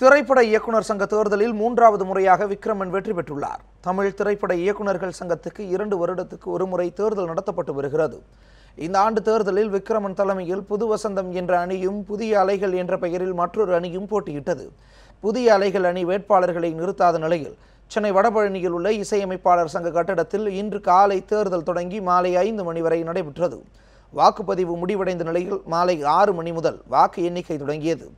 திரைப்பட இயக்குனர் சங்க தேர்தலில் மூன்றாவது முறையாக விக்ரமன் வெற்றி பெற்றுள்ளார். தமிழ் திரைப்பட இயக்குனர்கள் சங்கத்துக்கு இரண்டு வருடத்துக்கு ஒரு முறை தேர்தல் நடத்தப்பட்டு வருகிறது. இந்த ஆண்டு தேர்தலில் விக்ரமன் தலைமையில் புது வசந்தம் என்ற அணியும் புதிய அலைகள் என்ற பெயரில் மற்றொரு அணியும் போட்டியிட்டது. புதிய அலைகள் அணி வேட்பாளர்களை நிறுத்தாத நிலையில் சென்னை வடபழனியில் உள்ள இசையமைப்பாளர் சங்க கட்டடத்தில் இன்று காலை தேர்தல் தொடங்கி மாலை ஐந்து மணி வரை நடைபெற்றது. வாக்குப்பதிவு முடிவடைந்த நிலையில் மாலை ஆறு மணி முதல் வாக்கு எண்ணிக்கை தொடங்கியது.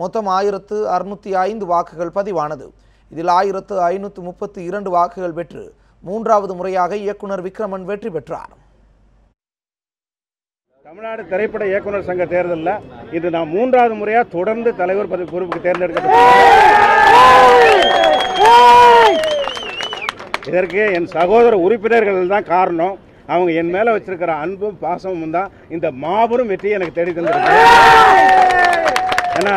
மொத்தம் ஆயிரத்து அறுநூற்றி ஐந்து வாக்குகள் பதிவானது. இதில் ஆயிரத்து ஐநூற்று முப்பத்தி இரண்டு வாக்குகள் பெற்று மூன்றாவது முறையாக இயக்குனர் விக்ரமன் வெற்றி பெற்றார். தமிழ்நாடு திரைப்பட இயக்குனர் சங்க தேர்தலில் இது நான் மூன்றாவது முறையாக தொடர்ந்து தலைவர் பதவி பொறுப்புக்கு தேர்ந்தெடுக்கப்பட்டேன் இதற்கு என் சகோதர உறுப்பினர்கள் தான் காரணம். அவங்க என் மேலே வச்சிருக்கிற அன்பும் பாசமும் தான் இந்த மாபெரும் வெற்றியை எனக்கு தேடி தந்திருக்கு. ஏன்னா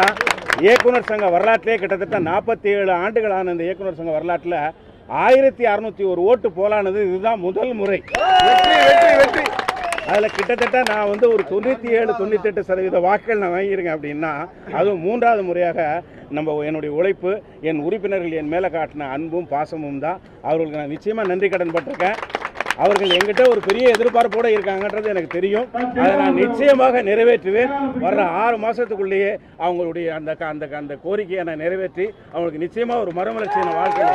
இயக்குனர் சங்க வரலாற்றிலே கிட்டத்தட்ட நாற்பத்தி ஏழு ஆண்டுகளான இந்த இயக்குனர் சங்க வரலாற்றில் ஆயிரத்தி அறுநூத்தி ஒரு ஓட்டு போலானது இதுதான் முதல் முறை. அதில் கிட்டத்தட்ட நான் வந்து ஒரு தொண்ணூற்றி ஏழு தொண்ணூத்தெட்டு சதவீத வாக்குகள் நான் வாங்கியிருக்கேன் அப்படின்னா அதுவும் மூன்றாவது முறையாக நம்ம என்னுடைய உழைப்பு என் உறுப்பினர்கள் என் மேலே காட்டின அன்பும் பாசமும் தான். அவர்களுக்கு நான் நிச்சயமாக நன்றி கடன் பட்டிருக்கேன். அவர்கள் எங்கிட்ட ஒரு பெரிய எதிர்பார்ப்போடு இருக்காங்கன்றது எனக்கு தெரியும். அதை நான் நிச்சயமாக நிறைவேற்றுவேன். வர்ற ஆறு மாதத்துக்குள்ளேயே அவங்களுடைய அந்த க- அந்த அந்த கோரிக்கையை நான் நிறைவேற்றி அவங்களுக்கு நிச்சயமாக ஒரு மறுமலர்ச்சியான வாழ்க்கை